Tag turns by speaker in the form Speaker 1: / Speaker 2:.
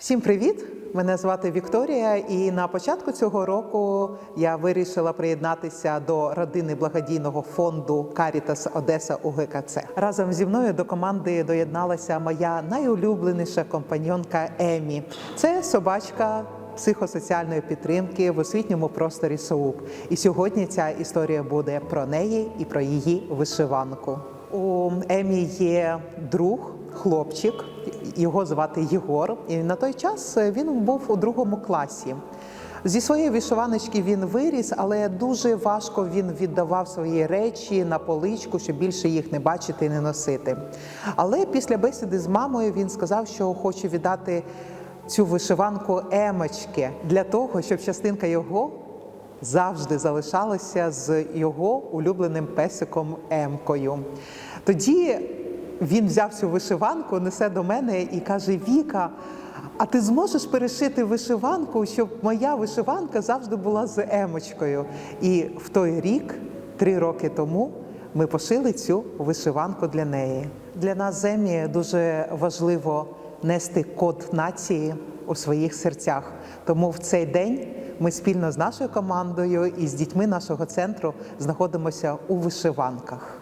Speaker 1: Всім привіт! Мене звати Вікторія, і на початку цього року я вирішила приєднатися до родини благодійного фонду Карітас Одеса УГКЦ. Разом зі мною до команди доєдналася моя найулюбленіша компаньонка Емі. Це собачка психосоціальної підтримки в освітньому просторі СОУП. І сьогодні ця історія буде про неї і про її вишиванку. У Емі є друг, хлопчик, його звати Єгор. І на той час він був у другому класі. Зі своєї вишиваночки він виріс, але дуже важко він віддавав свої речі на поличку, щоб більше їх не бачити і не носити. Але після бесіди з мамою він сказав, що хоче віддати цю вишиванку емочки для того, щоб частинка його завжди залишалася з його улюбленим песиком Емкою. Тоді він взяв цю вишиванку, несе до мене і каже: Віка, а ти зможеш перешити вишиванку, щоб моя вишиванка завжди була з емочкою. І в той рік, три роки тому, ми пошили цю вишиванку для неї. Для нас Земі дуже важливо нести код нації у своїх серцях. Тому в цей день ми спільно з нашою командою і з дітьми нашого центру знаходимося у вишиванках.